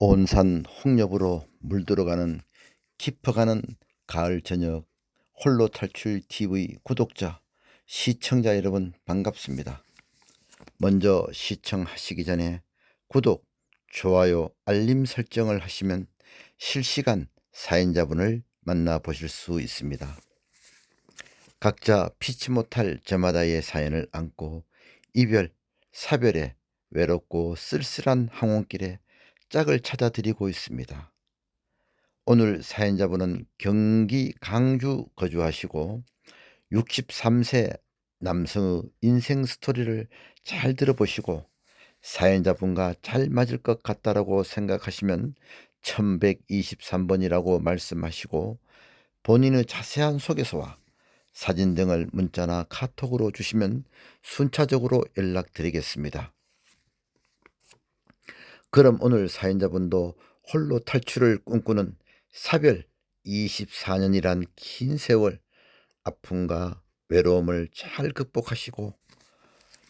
온산 홍엽으로 물들어가는 깊어가는 가을 저녁 홀로 탈출 TV 구독자, 시청자 여러분 반갑습니다. 먼저 시청하시기 전에 구독, 좋아요, 알림 설정을 하시면 실시간 사연자분을 만나보실 수 있습니다. 각자 피치 못할 저마다의 사연을 안고 이별, 사별에 외롭고 쓸쓸한 항원길에 짝을 찾아 드리고 있습니다. 오늘 사연자분은 경기 강주 거주하시고 63세 남성의 인생 스토리를 잘 들어보시고 사연자분과 잘 맞을 것 같다라고 생각하시면 1123번이라고 말씀하시고 본인의 자세한 소개서와 사진 등을 문자나 카톡으로 주시면 순차적으로 연락드리겠습니다. 그럼 오늘 사연자분도 홀로 탈출을 꿈꾸는 사별 24년이란 긴 세월 아픔과 외로움을 잘 극복하시고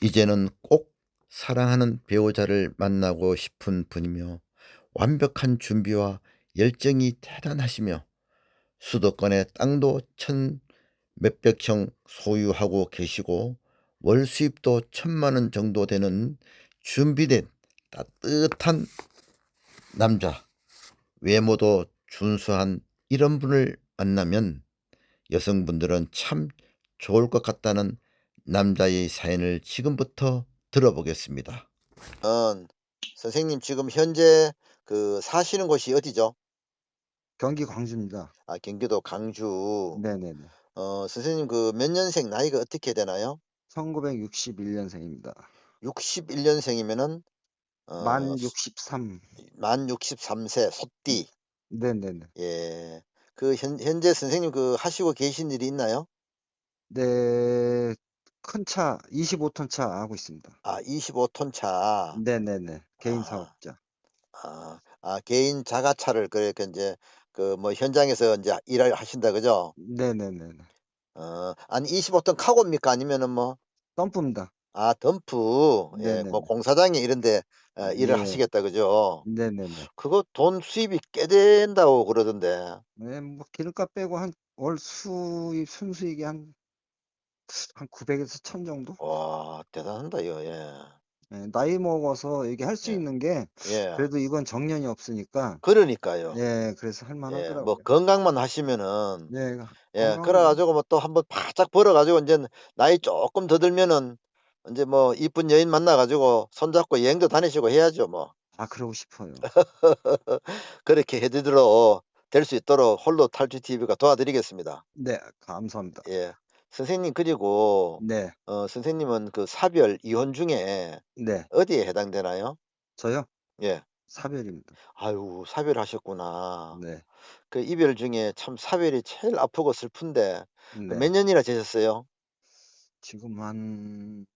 이제는 꼭 사랑하는 배우자를 만나고 싶은 분이며 완벽한 준비와 열정이 대단하시며 수도권의 땅도 천 몇백 평 소유하고 계시고 월 수입도 천만 원 정도 되는 준비된 따뜻한 남자, 외모도 준수한 이런 분을 만나면 여성분들은 참 좋을 것 같다는 남자의 사연을 지금부터 들어보겠습니다. 어, 선생님 지금 현재 그 사시는 곳이 어디죠? 경기 광주입니다. 아, 경기도 강주. 네네네. 어, 선생님 그 몇 년생 나이가 어떻게 되나요? 1961년생입니다. 61년생이면은 어, 만 63. 만 63세 소띠. 네네네. 예. 그 현, 현재 선생님 그 하시고 계신 일이 있나요? 네, 큰 차, 25톤 차 하고 있습니다. 아, 25톤 차. 네네네. 개인 아. 사업자. 아, 아, 개인 자가차를 그러니까 이제 그 뭐 현장에서 이제 일을 하신다 그죠? 네네네. 어, 아니 25톤 카고입니까? 아니면은 뭐 덤프입니다. 아, 덤프. 예, 네네네. 뭐 공사장에 이런 데 어, 일을 예. 하시겠다 그죠? 네네네. 그거 돈 수입이 꽤 된다고 그러던데. 네, 뭐 기름값 빼고 한 월 수입, 순수익이 한, 한 900에서 1000 정도? 와, 대단하다 이거. 예. 네, 나이 먹어서 이게 할 수 예. 있는 게 예. 그래도 이건 정년이 없으니까 그러니까요. 예, 그래서 예, 할만하더라고요. 뭐 건강만 하시면은 네, 예, 건강은 그래가지고 뭐 또 한번 바짝 벌어가지고 이제 나이 조금 더 들면은 이제 뭐 이쁜 여인 만나가지고 손잡고 여행도 다니시고 해야죠 뭐. 아, 그러고 싶어요. 그렇게 해드리도록 될 수 있도록 홀로 탈출 TV가 도와드리겠습니다. 네, 감사합니다. 예. 선생님 그리고 네, 어, 선생님은 그 사별 이혼 중에 네. 어디에 해당되나요? 저요? 예. 사별입니다. 아유, 사별하셨구나. 네, 그 이별 중에 참 사별이 제일 아프고 슬픈데 그 네. 몇 년이나 되셨어요? 지금 한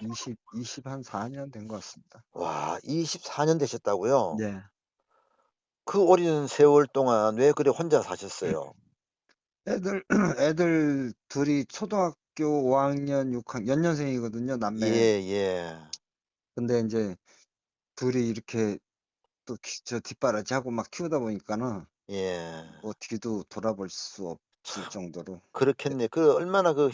20, 20, 한 4년 된 것 같습니다. 와, 24년 되셨다고요? 네. 그 오랜 세월 동안 왜 그래 혼자 사셨어요? 애들, 애들 둘이 초등학교 5학년, 6학년, 연년생이거든요, 남매. 예, 예. 근데 이제 둘이 이렇게 또 저 뒷바라지 하고 막 키우다 보니까는 예. 뭐 뒤도 돌아볼 수 없을 정도로. 그렇겠네. 그 얼마나 그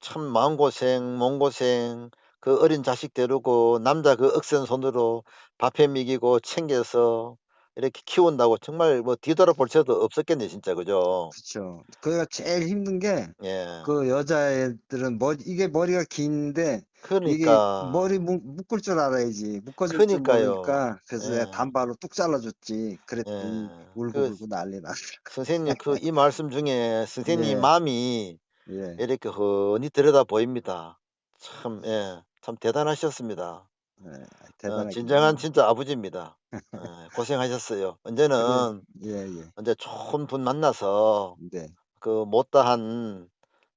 참 마음고생, 몸고생, 그 어린 자식 데리고 남자 그 억센 손으로 밥해 먹이고 챙겨서 이렇게 키운다고 정말 뭐 뒤돌아볼 새도 없었겠네, 진짜. 그죠? 그렇죠. 그가 제일 힘든 게 예. 그 여자애들은 머리 이게 머리가 긴데 이게 그러니까. 머리 묶, 묶을 줄 알아야지 묶어줄 줄 그러니까요. 모르니까 그래서 예. 단발로 뚝 잘라줬지 그랬더니 예. 울고 그 불고 난리 났어 선생님 그 이 말씀 중에 선생님 예. 마음이 예. 이렇게 훤히 들여다 보입니다. 참, 예, 참 대단하셨습니다. 예, 어, 진정한 진짜 아버지입니다. 예, 고생하셨어요. 언제는 예 예 언제 좋은 분 만나서 네 그 못다한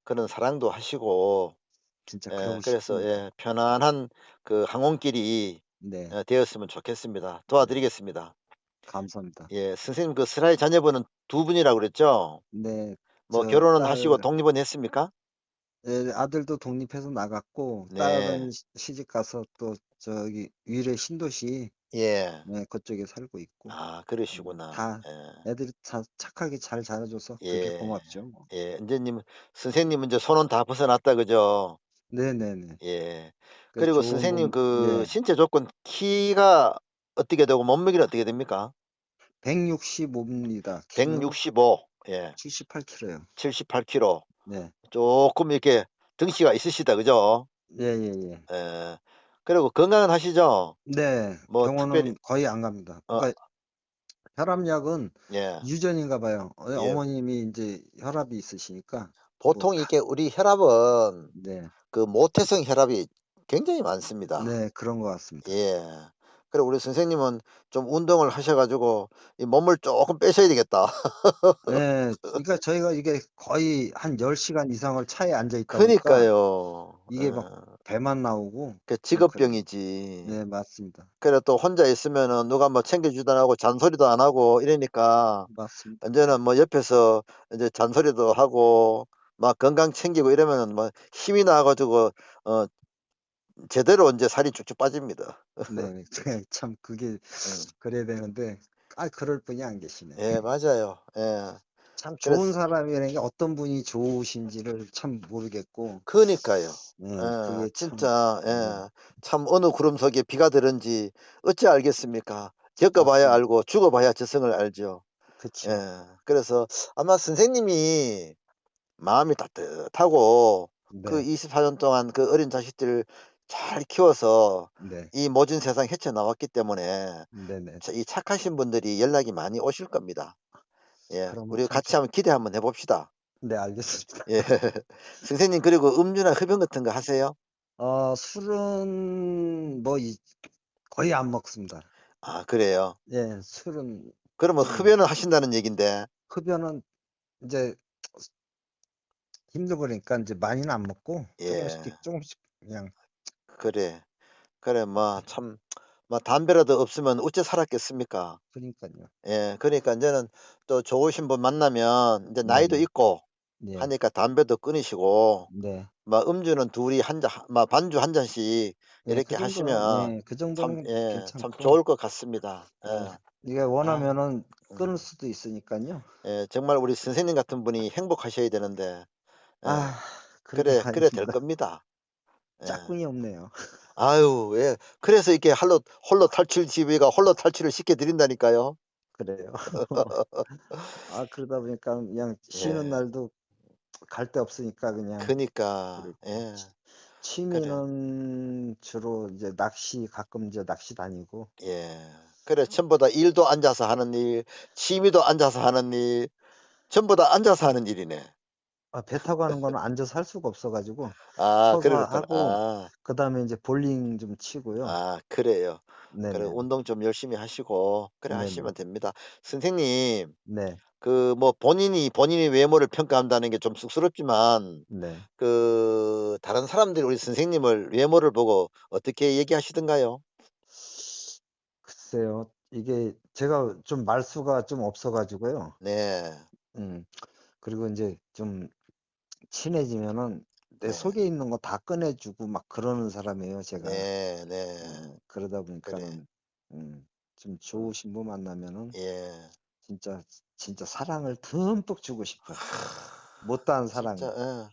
그런 사랑도 하시고 진짜 예, 그래서. 예, 편안한 그 항원길이 네 어, 되었으면 좋겠습니다. 도와드리겠습니다. 감사합니다. 예, 선생님 그 슬라이 자녀분은 두 분이라고 그랬죠? 네뭐저 결혼은 딸- 하시고 독립은 했습니까? 예, 아들도 독립해서 나갔고 네. 딸은 시- 시집 가서 또 저기 위례 신도시 예. 네, 그쪽에 살고 있고 아, 그러시구나. 다 예. 애들이 다 착하게 잘 자라줘서 그게 예. 고맙죠. 뭐. 예. 인제님 선생님은 이제 손은 다 벗어났다 그죠? 네네네. 예. 그 그리고 좋은 선생님 몸, 그 예, 신체 조건 키가 어떻게 되고 몸무게는 어떻게 됩니까? 165입니다. 키는 165. 예. 78kg요. 78kg. 네, 조금 이렇게 등치가 있으시다 그죠? 예예 예. 예. 그리고 건강은 하시죠? 네, 뭐 병원은 특별히 거의 안 갑니다. 어. 그러니까 혈압약은 예. 유전인가 봐요. 어, 예. 어머님이 이제 혈압이 있으시니까 보통 이게 우리 혈압은 네, 그 모태성 혈압이 굉장히 많습니다. 네 그런 것 같습니다. 예. 그리고 우리 선생님은 좀 운동을 하셔가지고 이 몸을 조금 빼셔야 되겠다. 네, 그러니까 저희가 이게 거의 한 10시간 이상을 차에 앉아 있다 보니까 그러니까요. 이게 예. 막 배만 나오고 그 직업병이지. 네, 맞습니다. 그래 또 혼자 있으면은 누가 뭐 챙겨주도 안 하고 잔소리도 안 하고 이러니까 맞습니다. 이제는 뭐 옆에서 이제 잔소리도 하고 막 건강 챙기고 이러면은 뭐 힘이 나가지고 어 제대로 이제 살이 쭉쭉 빠집니다. 네, 참 그게 음. 그래야 되는데 아 그럴 분이 안 계시네. 예, 맞아요. 예. 참 그래서- 좋은 사람이라는 게 어떤 분이 좋으신지를 참 모르겠고 그니까요. 네, 예, 그게 참 진짜 예. 음. 참 어느 구름 속에 비가 들은지 어찌 알겠습니까? 겪어봐야. 알고 죽어봐야 저승을 알죠. 그쵸. 예. 그래서 아마 선생님이 마음이 따뜻하고 그 네, 24년 동안 그 어린 자식들 잘 키워서 네, 이 모진 세상 헤쳐나왔기 때문에 네네. 자- 이 착하신 분들이 연락이 많이 오실 겁니다. 예. 그러면 우리 참 같이 좋- 한번 기대 한번 해봅시다. 네, 알겠습니다. 예. 선생님 그리고 음주나 흡연 같은 거 하세요? 어, 술은 뭐 이- 거의 안 먹습니다. 아, 그래요. 예, 술은 그러면 음. 흡연은 하신다는 얘긴데. 흡연은 이제 힘들고 그러니까 이제 많이는 안 먹고 예. 조금씩 조금씩 그냥 그래. 그래 뭐참뭐 담배라도 없으면 어째 살았겠습니까? 그러니까요. 예. 그러니까 이제는 또 좋으신 분 만나면 이제 나이도 네네. 있고 네, 하니까 담배도 끊으시고 네. 막 음주는 둘이 한 잔, 막 반주 한 잔씩 네, 이렇게 그 정도는 하시면 예, 그 참, 정도는 예, 참 괜찮고 좋을 것 같습니다. 예. 네. 이게 아, 원하면은 음. 끊을 수도 있으니까요. 예, 정말 우리 선생님 같은 분이 행복하셔야 되는데, 예, 아, 그래, 그래 될. 겁니다. 예. 짝꿍이 없네요. 아유, 왜? 그래서 이렇게 홀로, 홀로 탈출 TV가 홀로 탈출을 시켜드린다니까요. 그래요. 아, 그러다 보니까 그냥 쉬는 예. 날도 갈 데 없으니까 그냥 그니까, 예, 그래, 취미는 주로 이제 낚시 가끔 이제 낚시 다니고 예. 그래, 전부 다 일도 앉아서 하는 일, 취미도 앉아서 하는 일, 전부 다 앉아서 하는 일이네. 아, 배 타고 하는 거는 앉아서 할 수가 없어가지고 아. 하고 아, 그 다음에 이제 볼링 좀 치고요. 아, 그래요. 그래, 네네. 운동 좀 열심히 하시고, 그래, 네네. 하시면 됩니다. 선생님, 네. 그, 뭐, 본인이, 본인의 외모를 평가한다는 게 좀 쑥스럽지만, 네. 그, 다른 사람들이 우리 선생님을 외모를 보고 어떻게 얘기하시던가요? 글쎄요. 이게 제가 좀 말수가 좀 없어가지고요. 네, 음. 그리고 이제 좀 친해지면은 내 네, 속에 있는 거 다 꺼내주고 막 그러는 사람이에요, 제가. 네, 네. 음, 그러다 그래, 보니까는 음, 좀 음, 좋으신 분 만나면은 예. 진짜 진짜 사랑을 듬뿍 주고 싶어요. 하, 못다한 진짜, 사랑을. 예.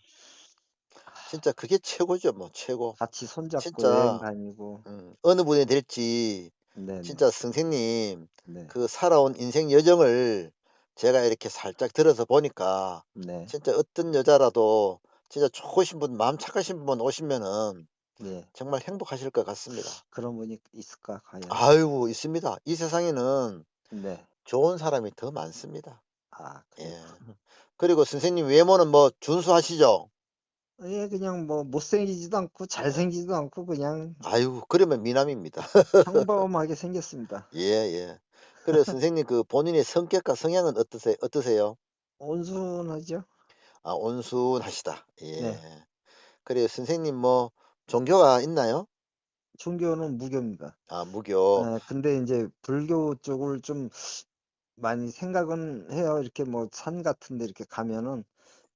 진짜 그게 최고죠, 뭐, 최고. 같이 손잡고 여행 진짜, 다니고. 음, 어느 분이 될지, 네네. 진짜 선생님, 네. 그 살아온 인생 여정을 제가 이렇게 살짝 들어서 보니까, 네. 진짜 어떤 여자라도 진짜 좋으신 분, 마음 착하신 분 오시면은 네. 정말 행복하실 것 같습니다. 그런 분이 있을까, 과연? 아유, 있습니다. 이 세상에는 네. 좋은 사람이 더 많습니다. 아. 예. 그리고 선생님 외모는 뭐 준수하시죠? 예, 그냥 뭐 못생기지도 않고 잘생기지도 않고 그냥 아유, 그러면 미남입니다. 평범하게 생겼습니다. 예, 예. 그래, 선생님 그 본인의 성격과 성향은 어떠세요? 어떠세요? 온순하죠? 아, 온순하시다. 네. 예. 그래, 선생님 뭐 종교가 있나요? 종교는 무교입니다. 아, 무교. 예, 근데 이제 불교 쪽을 좀 많이 생각은 해요. 이렇게 뭐 산 같은 데 이렇게 가면은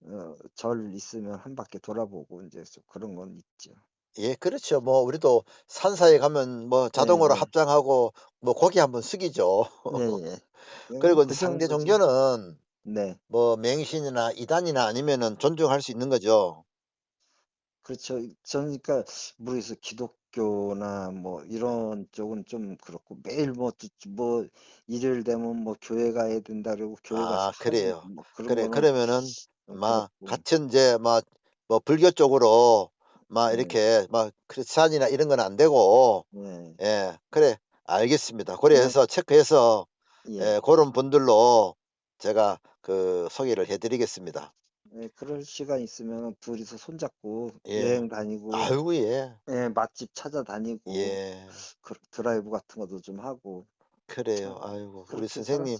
어, 절 있으면 한 바퀴 돌아보고 이제 좀 그런 건 있죠. 예, 그렇죠. 뭐 우리도 산사에 가면 뭐 자동으로 예. 합장하고 뭐 고개 한번 숙이죠. 예예. 그리고 그 이제 상대 정도지. 종교는 네. 뭐 맹신이나 이단이나 아니면은 존중할 수 있는 거죠. 그렇죠. 저는 그러니까 모르겠어요. 기독교나 뭐 이런 쪽은 좀 그렇고 매일 뭐, 또- 뭐 일요일 되면 뭐 교회 가야 된다 그러고 교회 가서 아, 그래요. 뭐 그런 그래, 거는 그러면은 좀막 그렇고. 같은 이제 막 뭐 불교 쪽으로 막 네. 이렇게 막 크리스찬이나 이런 건 안 되고 네. 예, 그래. 알겠습니다. 그래서 체크해서 예. 예, 그런 분들로 제가 그 소개를 해드리겠습니다. 예, 그럴 시간 있으면 둘이서 손잡고 예. 여행 다니고 아이고 예, 예, 맛집 찾아다니고 예, 그, 드라이브 같은 것도 좀 하고 그래요. 참 아이고 우리 선생님.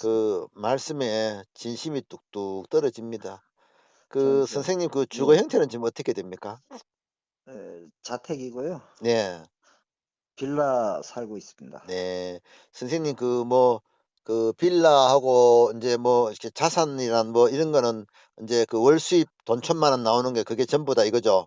그 말씀에 진심이 뚝뚝 떨어집니다. 그 선생님 그 주거 예. 형태는 지금 어떻게 됩니까? 예, 자택이고요. 네, 빌라 살고 있습니다. 네. 선생님 그 뭐 그 빌라하고 이제 뭐 이렇게 자산이란 뭐 이런 거는 이제 그 월 수입 돈 천만 원 나오는 게 그게 전부다 이거죠.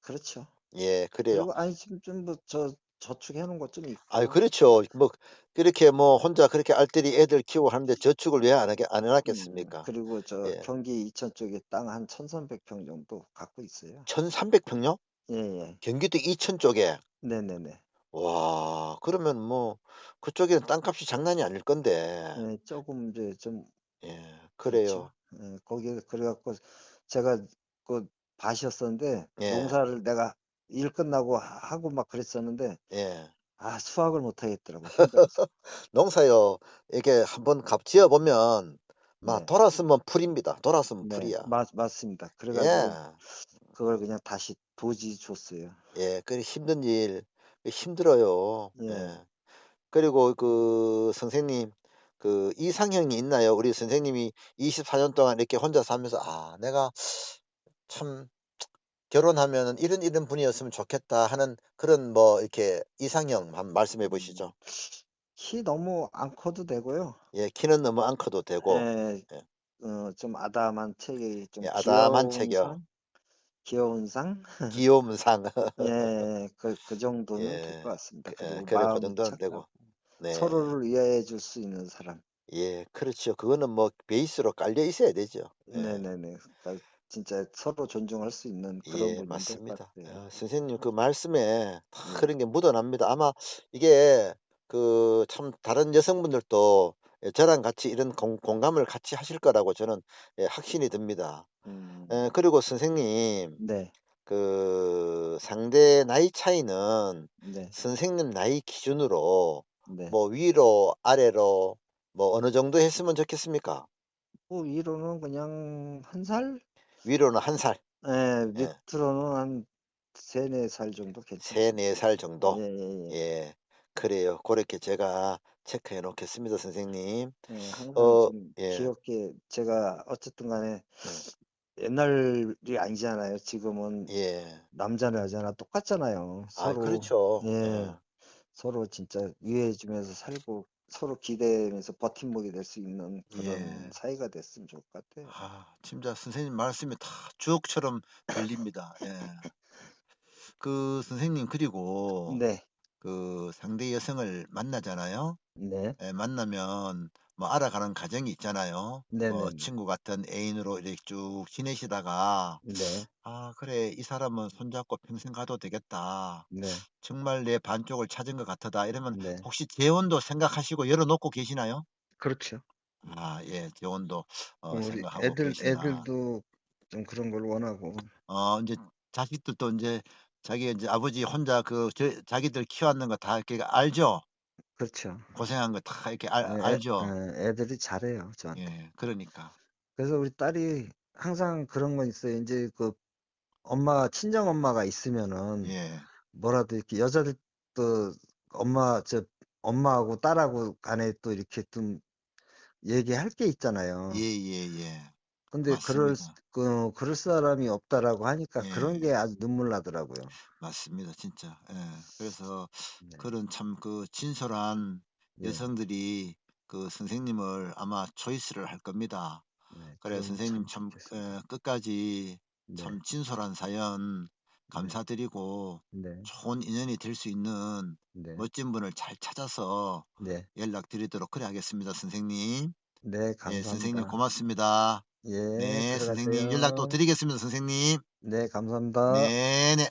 그렇죠. 예, 그래요. 그리고 아니 지금 좀뭐저 저축해 놓은 것 좀 있고. 아유, 그렇죠. 뭐 그렇게 뭐 혼자 그렇게 알뜰히 애들 키우고 하는데 저축을 왜 안 하게 안 음, 해놨겠습니까? 그리고 저 예. 경기 이천 쪽에 땅 한 1,300평 정도 갖고 있어요. 1,300평요? 예, 예. 경기도 이천 쪽에. 네, 네, 네. 와, 그러면 뭐 그쪽에는 땅값이 장난이 아닐 건데. 예, 조금 이제 좀 예, 그렇죠. 그래요. 예, 거기에 그래 갖고 제가 그 밭이었었는데 예. 농사를 내가 일 끝나고 하- 하고 막 그랬었는데 예. 아, 수확을 못 하겠더라고. 농사요. 이게 한번 갑 지어 보면 막 네. 돌았으면 풀입니다. 돌았으면 네, 풀이야. 맞, 맞습니다. 그래 가지고 예. 그걸 그냥 다시 도지 줬어요. 예, 그 힘든 일 힘들어요. 예. 예. 그리고 그 선생님 그 이상형이 있나요? 우리 선생님이 24년 동안 이렇게 혼자 살면서 아, 내가 참 결혼하면은 이런 이런 분이었으면 좋겠다 하는 그런 뭐 이렇게 이상형 한번 말씀해 보시죠. 키 너무 안 커도 되고요. 예, 키는 너무 안 커도 되고 예, 예. 어, 좀 아담한 체격이 좀 예, 아담한 귀여운 체격. 상? 귀여운 상? 귀여움 상. 예, 그, 그 정도는 될 예. 것 같습니다. 예, 그리고 그래 그 정도는 착하고 되고. 네. 서로를 이해해 줄수 있는 사람. 예, 그렇죠. 그거는 뭐 베이스로 깔려 있어야 되죠. 예. 네네네. 그러니까 진짜 서로 존중할 수 있는 그런 예, 것 맞습니다. 같아요. 어, 선생님 그 말씀에 다 네. 그런 게 묻어납니다. 아마 이게 그 참 다른 여성분들도 예, 저랑 같이 이런 공, 공감을 같이 하실 거라고 저는 예, 확신이 듭니다. 음, 예, 그리고 선생님 네, 그 상대 나이 차이는 네, 선생님 나이 기준으로 네. 뭐 위로 아래로 뭐 어느 정도 했으면 좋겠습니까? 뭐 위로는 그냥 한 살? 위로는 한 살, 예, 밑으로는 한 세네 살 정도 괜찮죠. 세네 살 정도. 예, 예, 예. 예, 그래요. 그렇게 제가 체크해 놓겠습니다, 선생님. 예, 항상 어, 좀 예. 귀엽게 제가 어쨌든 간에 옛날이 아니잖아요. 지금은 예. 남자나 여자나 똑같잖아요. 아, 서로 그렇죠. 예, 예. 서로 진짜 위해주면서 살고 서로 기대면서 버팀목이 될 수 있는 그런 예. 사이가 됐으면 좋을 것 같아요. 아, 진짜 선생님 말씀이 다 주옥처럼 들립니다. 예. 그 선생님 그리고 네, 그 상대 여성을 만나잖아요. 네, 예, 만나면 뭐 알아가는 과정이 있잖아요. 네, 뭐 네, 친구 같은 애인으로 이렇게 쭉 지내시다가 네, 아, 그래. 이 사람은 손잡고 평생 가도 되겠다. 네, 정말 내 반쪽을 찾은 것 같다. 이러면 네. 혹시 재혼도 생각하시고 열어놓고 계시나요? 그렇죠. 아, 예, 재혼도 어, 우리 생각하고 애들 계시나. 애들도 좀 그런 걸 원하고. 어, 이제 자식들도 이제 자기 이제 아버지 혼자 그 저, 자기들 키웠는 거 다 이렇게 알죠? 그렇죠. 고생한 거 다 이렇게 알, 애, 알죠? 애, 애들이 잘해요, 저한테. 예, 그러니까. 그래서 우리 딸이 항상 그런 건 있어요. 이제 그 엄마, 친정 엄마가 있으면은 예, 뭐라도 이렇게 여자들도 엄마, 저 엄마하고 딸하고 간에 또 이렇게 좀 얘기할 게 있잖아요. 예, 예, 예. 근데 그럴, 맞습니다. 그, 그럴 사람이 없다라고 하니까 예. 그런 게 아주 눈물 나더라고요. 맞습니다, 진짜. 예. 그래서 네. 그런 참 그 진솔한 예, 여성들이 그 선생님을 아마 초이스를 할 겁니다. 네, 그래 선생님 참 참 좋겠습니다. 에, 끝까지 네, 참 진솔한 사연 감사드리고 네, 좋은 인연이 될 수 있는 네, 멋진 분을 잘 찾아서 네, 연락드리도록 그래 하겠습니다, 선생님. 네, 예, 선생님 감사합니다. 고맙습니다. 예, 네, 선생님 들어가세요. 연락 또 드리겠습니다, 선생님. 네, 감사합니다. 네, 네.